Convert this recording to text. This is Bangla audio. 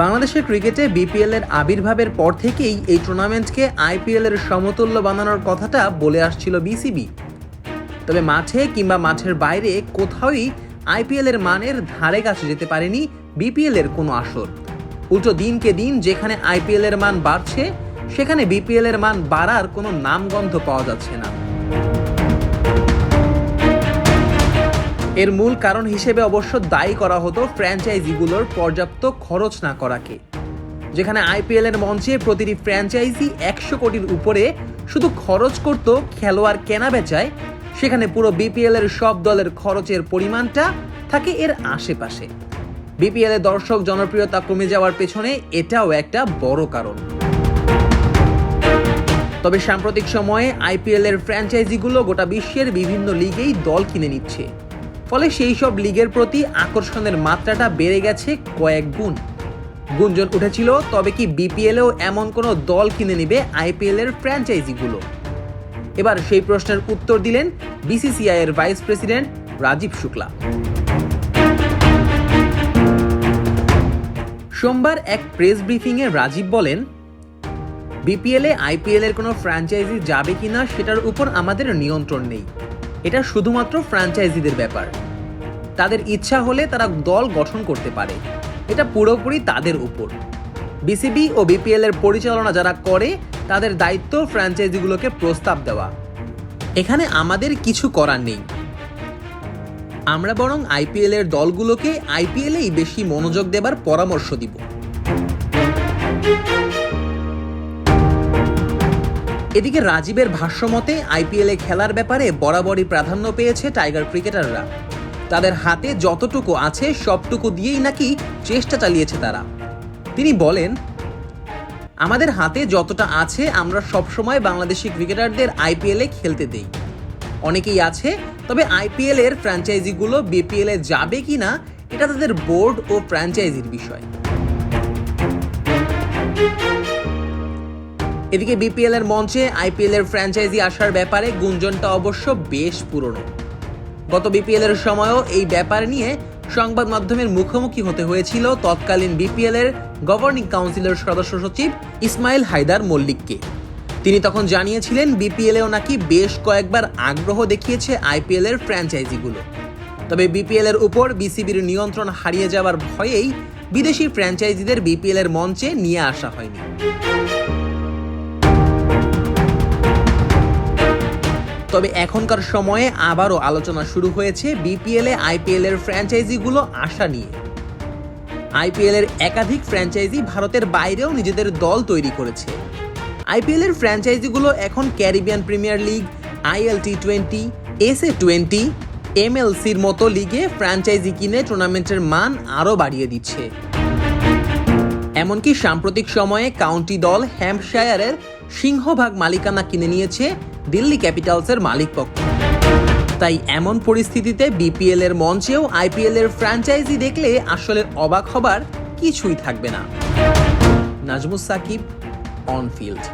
বাংলাদেশের ক্রিকেটে বিপিএল এর আবির্ভাবের পর থেকেই এই টুর্নামেন্টকে আইপিএল এর সমতুল্য বানানোর কথাটা বলে আসছিল বিসিবি তবে মাঠে কিংবা মাঠের বাইরে কোথাওই আইপিএল এর মানের ধারে কাছে যেতে পারেনি বিপিএল এর কোনো আসর। উল্টো দিনকে দিন যেখানে আইপিএল এর মান বাড়ছে, সেখানে বিপিএল এর মান বাড়ার কোনো নামগন্ধ পাওয়া যাচ্ছে না। এর মূল কারণ হিসেবে অবশ্য দায়ী করা হতো ফ্র্যাঞ্চাইজিগুলোর পর্যাপ্ত খরচ না করাকে। যেখানে আইপিএল এর মঞ্চে প্রতিটি ফ্র্যাঞ্চাইজি একশো কোটির উপরে শুধু খরচ করত খেলোয়াড় কেনা বেচায়, সেখানে পুরো বিপিএল এর সব দলের খরচের পরিমাণটা থাকে এর আশেপাশে। বিপিএল দর্শক জনপ্রিয়তা কমে যাওয়ার পেছনে এটাও একটা বড় কারণ। তবে সাম্প্রতিক সময়ে আইপিএল এর ফ্র্যাঞ্চাইজিগুলো গোটা বিশ্বের বিভিন্ন লিগেই দল কিনে নিচ্ছে। ফলে সেই সব লিগের প্রতি আকর্ষণের মাত্রাটা বেড়ে গেছে কয়েক গুণ। গুঞ্জন উঠেছিল, তবে কি বিপিএলেও এমন কোনো দল কিনে নেবে আইপিএল এর ফ্র্যাঞ্চাইজিগুলো? এবার সেই প্রশ্নের উত্তর দিলেন বিসিসিআই এর ভাইস প্রেসিডেন্ট রাজীব শুক্লা। সোমবার এক প্রেস ব্রিফিংয়ে রাজীব বলেন, বিপিএলে আইপিএল এর কোনো ফ্র্যাঞ্চাইজি যাবে কিনা সেটার উপর আমাদের নিয়ন্ত্রণ নেই। এটা শুধুমাত্র ফ্র্যাঞ্চাইজিদের ব্যাপার। তাদের ইচ্ছা হলে তারা দল গঠন করতে পারে। এটা পুরোপুরি তাদের উপর। বিসিবি ও বিপিএল এর পরিচালনা যারা করে, তাদের দায়িত্ব ফ্র্যাঞ্চাইজিগুলোকে প্রস্তাব দেওয়া। এখানে আমাদের কিছু করার নেই। আমরা বরং আইপিএল এর দলগুলোকে আইপিএলেই বেশি মনোযোগ দেবার পরামর্শ দিব। এদিকে রাজীবের ভাষ্যমতে আইপিএলে খেলার ব্যাপারে বরাবরই প্রাধান্য পেয়েছে টাইগার ক্রিকেটাররা। তাদের হাতে যতটুকু আছে, সবটুকু দিয়েই নাকি চেষ্টা চালিয়েছে তারা। তিনি বলেন, আমাদের হাতে যতটা আছে, আমরা সবসময় বাংলাদেশি ক্রিকেটারদের আইপিএলে খেলতে দেই। অনেকেই আছে, তবে আইপিএল এর ফ্র্যাঞ্চাইজিগুলো বিপিএল যাবে কিনা এটা তাদের বোর্ড ও ফ্র্যাঞ্চাইজির বিষয়। এদিকে বিপিএল এর মঞ্চে আইপিএল এর ফ্র্যাঞ্চাইজি আসার ব্যাপারে গুঞ্জনটা অবশ্য বেশ পুরনো। গত বিপিএল এর সময়ও এই ব্যাপার নিয়ে সংবাদ মাধ্যমের মুখোমুখি হতে হয়েছিল তৎকালীন বিপিএল এর গভর্নিং কাউন্সিলের সদস্য সচিব ইসমাইল হায়দার মল্লিককে। তিনি তখন জানিয়েছিলেন বিপিএলেও নাকি বেশ কয়েকবার আগ্রহ দেখিয়েছে আইপিএল এর ফ্র্যাঞ্চাইজিগুলো তবে বিপিএল এর উপর বিসিবির নিয়ন্ত্রণ হারিয়ে যাওয়ার ভয়েই বিদেশি ফ্র্যাঞ্চাইজিদের বিপিএল এর মঞ্চে নিয়ে আসা হয়নি। তবে এখনকার সময়ে আবারও আলোচনা শুরু হয়েছে বিপিএল এ, আইপিএল এর ফ্র্যাঞ্চাইজিগুলো আসা নিয়ে। আইপিএল এর একাধিক ফ্র্যাঞ্চাইজি ভারতের বাইরেও নিজেদের দল তৈরি করেছে। আইপিএল এর ফ্র্যাঞ্চাইজিগুলো এখন Caribbean Premier League, IL T twenty S A twenty, এমএলসির মতো লিগে ফ্র্যাঞ্চাইজি কিনে টুর্নামেন্টের মান আরও বাড়িয়ে দিচ্ছে। এমনকি সাম্প্রতিক সময়ে কাউন্টি দল হ্যাম্পশায়ারের সিংহভাগ মালিকানা কিনে নিয়েছে দিল্লি ক্যাপিটালসের মালিকপক্ষ তাই এমন পরিস্থিতিতে বিপিএল এর মঞ্চেও আইপিএল এর ফ্র্যাঞ্চাইজি দেখলে আসলে অবাক হবার কিছুই থাকবে না। Najmus Shakib on field